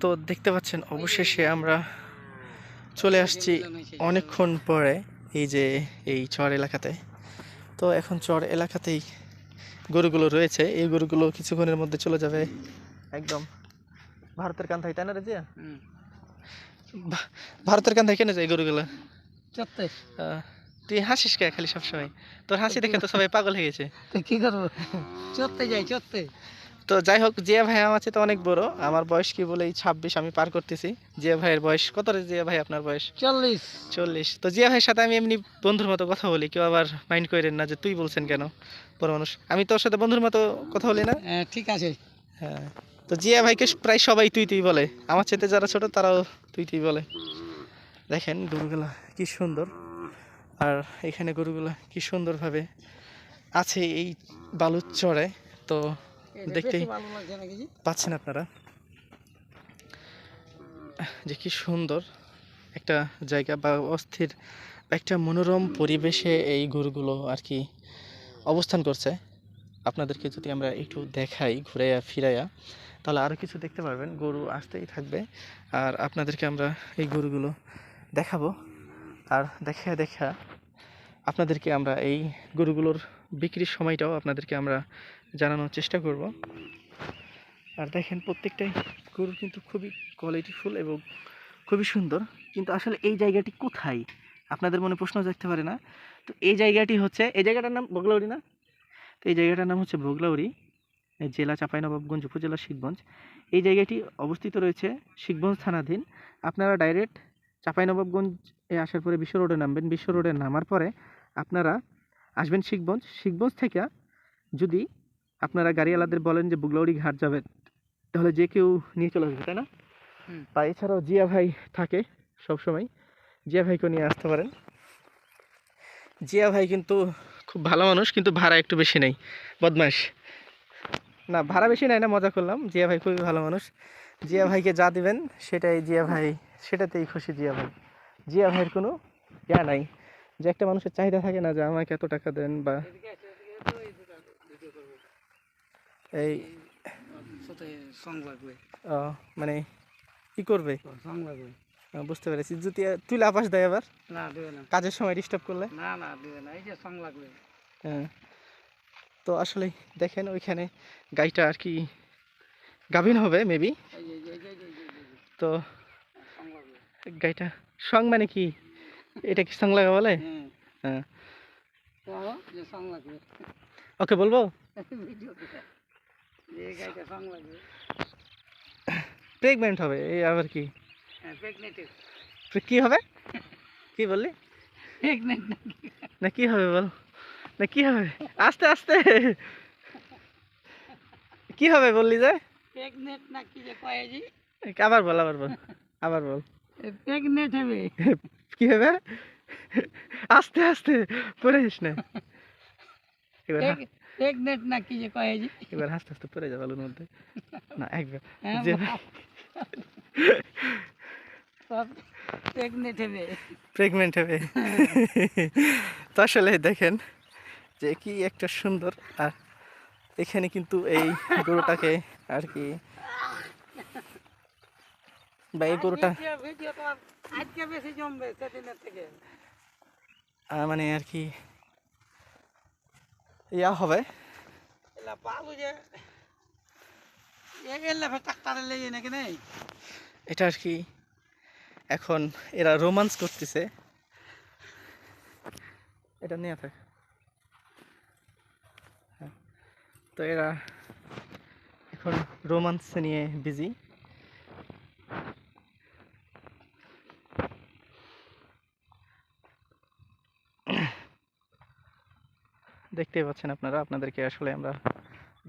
তো দেখতে পাচ্ছেন অবশেষে আমরা চলে আসছি অনেকক্ষণ পরে এই যে এই চর এলাকাতে। তো এখন চর এলাকাতেই গরুগুলো রয়েছে। এই গরুগুলো কিছুক্ষণের মধ্যে চলে যাবে একদম ভারতের কান্থায় তাই না রে জিয়া? ভারতের কান্থায় কেন যায় গরুগুলো? তুই হাসিস কে খালি সবসময়? তোর হাসি দেখে তো সবাই পাগল হয়ে গেছে। কি করব? চত্তে যাই চত্তে তো যাই হোক জিয়া ভাই আমার চেয়ে তো অনেক বড়। আমার বয়স কি বলে এই ছাব্বিশ আমি পার করতেছি। জিয়া ভাইয়ের বয়স কত রে জিয়া ভাই আপনার বয়স? চল্লিশ। চল্লিশ। তো জিয়া ভাইয়ের সাথে আমি এমনি বন্ধুর মতো কথা বলি কেউ আবার মাইন্ড করেন না যে তুই বলছেন কেন? বড় মানুষ। আমি তোর সাথে বন্ধুর মতো কথা বলি না? হ্যাঁ, ঠিক আছে। হ্যাঁ। তো জিয়া ভাইকে প্রায় সবাই তুই তুই বলে। আমার চেতে যারা ছোট তারাও তুই তুই বলে। দেখেন গরুগুলা কি সুন্দর। আর এখানে গরুগুলা কি সুন্দরভাবে আছে এই বালুর চড়ে তো দেখতেই? পাচ্ছেন আপনারা। যে কি সুন্দর একটা জায়গা বা অস্থির একটা মনোরম পরিবেশে এই গরুগুলো আর কি অবস্থান করছে। আপনাদেরকে যদি আমরা একটু দেখাই ঘুরাইয়া ফিরাইয়া তাহলে আরও কিছু দেখতে পারবেন। গরু আসতেই থাকবে। আর আপনাদেরকে আমরা এই গরুগুলো দেখাবো। আর দেখা দেখা আপনাদেরকে আমরা এই গরুগুলোর বিক্রির সময়টাও আপনাদেরকে আমরা জানানোর চেষ্টা করব। আর দেখেন প্রত্যেকটাই গরু কিন্তু খুবই কোয়ালিটিফুল এবং খুবই সুন্দর। কিন্তু আসলে এই জায়গাটি কোথায়? আপনাদের মনে প্রশ্ন থাকতে পারে না। তো এই জায়গাটি হচ্ছে, এই জায়গাটার নাম বগলাউড়ি না? তো এই জায়গাটার নাম হচ্ছে বগলাউড়ি, এই জেলা চাঁপাইনবাবগঞ্জ উপজেলা শিখগঞ্জ। এই জায়গাটি অবস্থিত রয়েছে শিখগঞ্জ থানাধীন। আপনারা ডাইরেক্ট চাঁপাইনবাবগঞ্জ এ আসার পরে বিশ্ব রোডে নামবেন। বিশ্ব রোডে নামার পরে আপনারা আসবেন শিখগঞ্জ। শিখগঞ্জ থেকে যদি আপনারা গাড়িওয়ালাদের বলেন যে বুগলাউড়ি ঘাট যাবেন তাহলে যে কেউ নিয়ে চলে আসবে তাই না। বা এছাড়াও জিয়া ভাই থাকে সবসময় জিয়া ভাইকেও নিয়ে আসতে পারেন। জিয়া ভাই কিন্তু খুব ভালো মানুষ কিন্তু ভাড়া একটু বেশি নেই। বদমাস না ভাড়া বেশি নেয় না মজা করলাম। জিয়া ভাই খুবই ভালো মানুষ। জিয়া ভাইকে যা দিবেন সেটাই জিয়া ভাই সেটাতেই খুশি জিয়া ভাই। জিয়া ভাইয়ের কোনো ইয়া নাই। যে একটা মানুষের চাহিদা থাকে না যে আমাকে এত টাকা দেন বা এই মানে কি করবে? বুঝতে পেরেছি। যদি তুই লাপাস দেয় আবার? না না। কাজের সময় ডিস্টার্ব করলে? না না দেবে না। এই যে সং লাগবে। হ্যাঁ তো আসলে দেখেন ওইখানে গাইটা আর কি গাভিন হবে মেবি তো গাইটা সং মানে কি? এটা কি সং লাগা বলে? হ্যাঁ। ওকে বলব? প্রেগনেন্ট হবে এই আবার কি? হ্যাঁ কি হবে? কি বললি? না কি? হবে বল? না কি হবে? আস্তে আস্তে। কি হবে বললি যে? প্রেগনেন্ট না কি যে কয় জি আবার বল আবার বল আবার বল। প্রেগনেন্ট হবে। কি হবে? আস্তে আস্তে পড়ে যাস না। এবার প্রেগনেন্ট না কি যে কয় জি এবার আস্তে আস্তে পড়ে যাবে আলুর মধ্যে। না একবার। হ্যাঁ যে প্রেগনেন্ট হবে। প্রেগনেন্ট হবে। তো আসলে দেখেন যে কি একটা সুন্দর আর এখানে কিন্তু এই গরুটাকে আর কি বা এই গরুটা বেশি জমবে থেকে। মানে আর কি ইয়া হবে। এটা আর কি এখন এরা রোমান্স করতেছে। এটা নিয়ে থাক। হ্যাঁ। তো এরা এখন রোমান্স নিয়ে বিজি দেখতেই পাচ্ছেন আপনারা আপনাদেরকে আসলে আমরা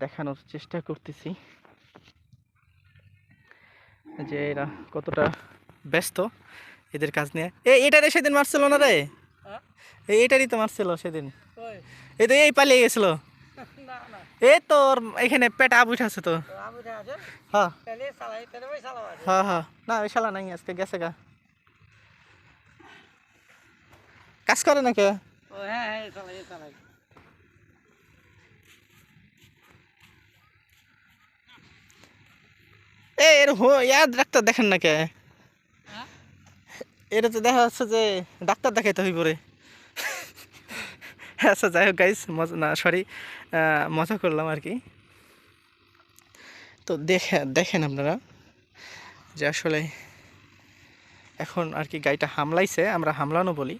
দেখানোর চেষ্টা করতেছি যে এরা কতটা ব্যস্ত এদের কাজ নিয়ে। এই এটারে সেদিন মারছিল না রে? এটারই তো মারছিল সেদিন। এই তো এই পালিয়ে গেছিল। এই তোর এখানে পেট আপ উঠাছে তো। আছে? হ্যাঁ। আছে হ্যাঁ হ্যাঁ। না ওই শালা নাই আজকে গেছে গা। কাজ করে নাকি? হ্যাঁ হ্যাঁ এ এর হো ইয়ার ডাক্তার দেখেন না কে? এটা তো দেখা যাচ্ছে যে ডাক্তার দেখাইতে হই পরে আচ্ছা যাই হোক গাইস মজা না সরি মজা করলাম আর কি। তো দেখে দেখেন আপনারা যে আসলে এখন আর কি গাড়িটা হামলাইছে আমরা হামলানো বলি।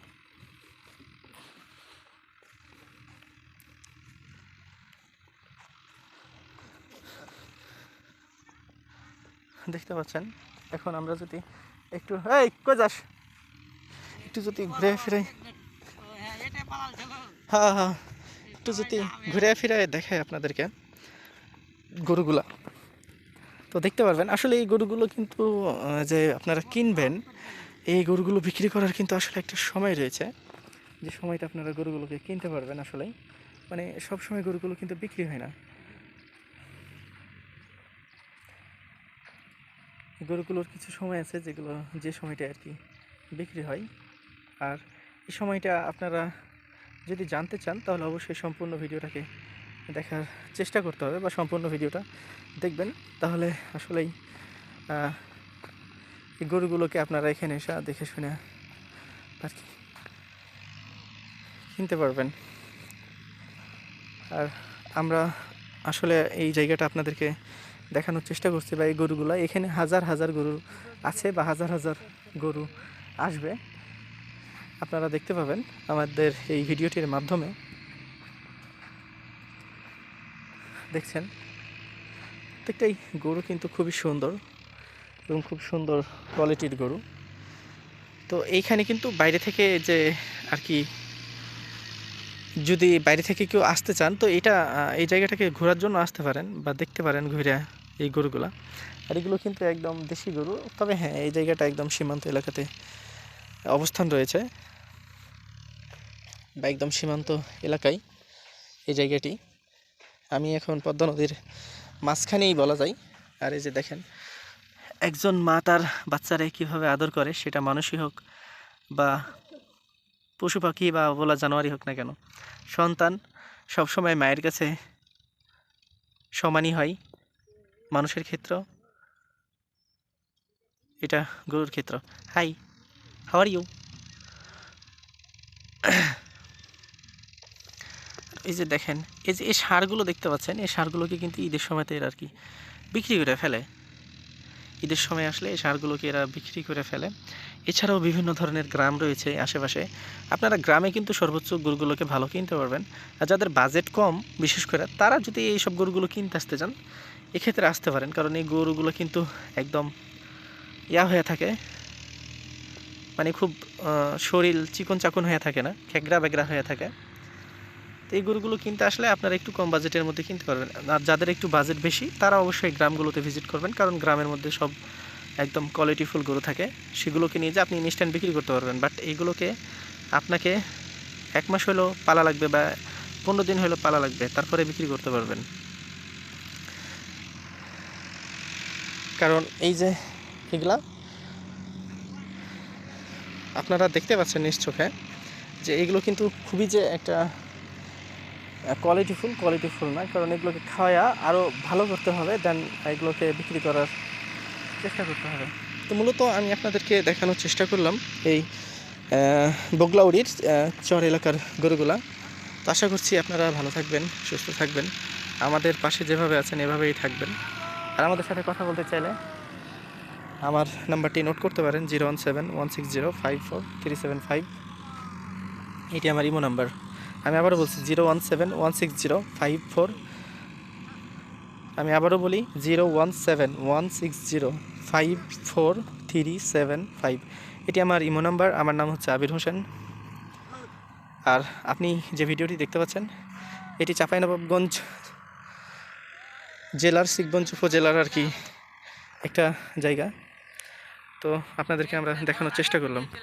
দেখতে পাচ্ছেন? এখন আমরা যদি একটু, এই, কই যাস? একটু যদি ঘুরে ফিরে হ্যাঁ হ্যাঁ হ্যাঁ। একটু যদি ঘুরে ফিরে দেখাই আপনাদেরকে গরুগুলা। তো দেখতে পারবেন, আসলে এই গরুগুলো কিন্তু যে আপনারা কিনবেন, এই গরুগুলো বিক্রি করার কিন্তু আসলে একটা সময় রয়েছে। যে সময়টা আপনারা গরুগুলোকে কিনতে পারবেন আসলে মানে সব সময় গরুগুলো কিন্তু বিক্রি হয় না। গরুগুলোর কিছু সময় আছে যেগুলো যে সময়টা আর কি বিক্রি হয়। আর এই সময়টা আপনারা যদি জানতে চান, তাহলে অবশ্যই সম্পূর্ণ ভিডিওটাকে দেখার চেষ্টা করতে হবে বা সম্পূর্ণ ভিডিওটা দেখবেন। তাহলে আসলেই এই গরুগুলোকে আপনারা এখানে এসে দেখে শুনে আর কি কিনতে পারবেন। আর আমরা আসলে এই জায়গাটা আপনাদেরকে দেখানোর চেষ্টা করছি বা এই গরুগুলো। এখানে হাজার হাজার গরু আছে বা হাজার হাজার গরু আসবে। আপনারা দেখতে পাবেন আমাদের এই ভিডিওটির মাধ্যমে। দেখছেন? প্রত্যেকটাই গরু কিন্তু খুবই সুন্দর এবং খুব সুন্দর কোয়ালিটির গরু। তো এইখানে কিন্তু বাইরে থেকে যে আর কি যদি বাইরে থেকে কেউ আসতে চান, তো এটা এই জায়গাটাকে ঘোরার জন্য আসতে পারেন বা দেখতে পারেন ঘুরে। এই গরুগুলা। আর এগুলো কিন্তু একদম দেশি গরু। তবে হ্যাঁ এই জায়গাটা একদম সীমান্ত এলাকাতে অবস্থান রয়েছে বা একদম সীমান্ত এলাকায় এই জায়গাটি। আমি এখন পদ্মা নদীর মাঝখানেই বলা যায়। আর এই যে দেখেন, একজন মা তার বাচ্চারে কীভাবে আদর করে সেটা মানুষই হোক বা পশু পাখি বা বলা জানোয়ারই হোক না কেন, সন্তান সবসময় মায়ের কাছে সমানই হয়। মানুষের ক্ষেত্র? এটা গরুর ক্ষেত্র। হাই হাওয়ার ইউ এই যে দেখেন, এই যে, এই সারগুলো দেখতে পাচ্ছেন, এই সারগুলোকে কিন্তু ঈদের সময়তে এরা আর কি বিক্রি করে ফেলে। ঈদের সময় আসলে এই সারগুলোকে এরা বিক্রি করে ফেলে। এছাড়াও বিভিন্ন ধরনের গ্রাম রয়েছে আশেপাশে। আপনারা গ্রামে কিন্তু সর্বোচ্চ গরুগুলোকে ভালো কিনতে পারবেন। আর যাদের বাজেট কম, বিশেষ করে তারা যদি এইসব গরুগুলো কিনতে আসতে চান এক্ষেত্রে আসতে পারেন, কারণ এই গরুগুলো কিন্তু একদম ইয়া হয়ে থাকে। মানে খুব শরীর চিকন চাকন হয়ে থাকে না খেগড়া বেগড়া হয়ে থাকে। তো এই গরুগুলো কিনতে আসলে আপনারা একটু কম বাজেটের মধ্যে কিনতে পারবেন। আর যাদের একটু বাজেট বেশি, তারা অবশ্যই গ্রামগুলোতে ভিজিট করবেন, কারণ গ্রামের মধ্যে সব একদম কোয়ালিটিফুল গরু থাকে। সেগুলোকে নিয়ে যে আপনি ইনস্ট্যান্ট বিক্রি করতে পারবেন বাট এইগুলোকে আপনাকে এক মাস হলেও পালা লাগবে বা পনেরো দিন হলেও পালা লাগবে, তারপরে বিক্রি করতে পারবেন। কারণ এই যে এগুলা, আপনারা দেখতে পাচ্ছেন নিজ চোখে যে এগুলো কিন্তু খুবই যে একটা কোয়ালিটিফুল কোয়ালিটিফুল না, কারণ এগুলোকে খাওয়া আরও ভালো করতে হবে দেন এগুলোকে বিক্রি করার চেষ্টা করতে হবে। তো মূলত আমি আপনাদেরকে দেখানোর চেষ্টা করলাম এই বগলাউড়ির চর এলাকার গরুগুলা। তো আশা করছি আপনারা ভালো থাকবেন, সুস্থ থাকবেন। আমাদের পাশে যেভাবে আছেন এভাবেই থাকবেন। আর আমাদের সাথে কথা বলতে চাইলে আমার নাম্বারটি নোট করতে পারেন zero one seven one six zero five four three seven five. এটি আমার ইমো নাম্বার। আমি আবারও বলছি zero one seven one six zero five four. আমি আবারও বলি zero one seven one six zero five four three seven five. এটি আমার ইমো নাম্বার। আমার নাম হচ্ছে আবির হোসেন। আর আপনি যে ভিডিওটি দেখতে পাচ্ছেন, এটি চাঁপাইনবাবগঞ্জ জেলার শিখবঞ্জ উপজেলার আর কি একটা জায়গা। তো আপনাদেরকে আমরা দেখানোর চেষ্টা করলাম।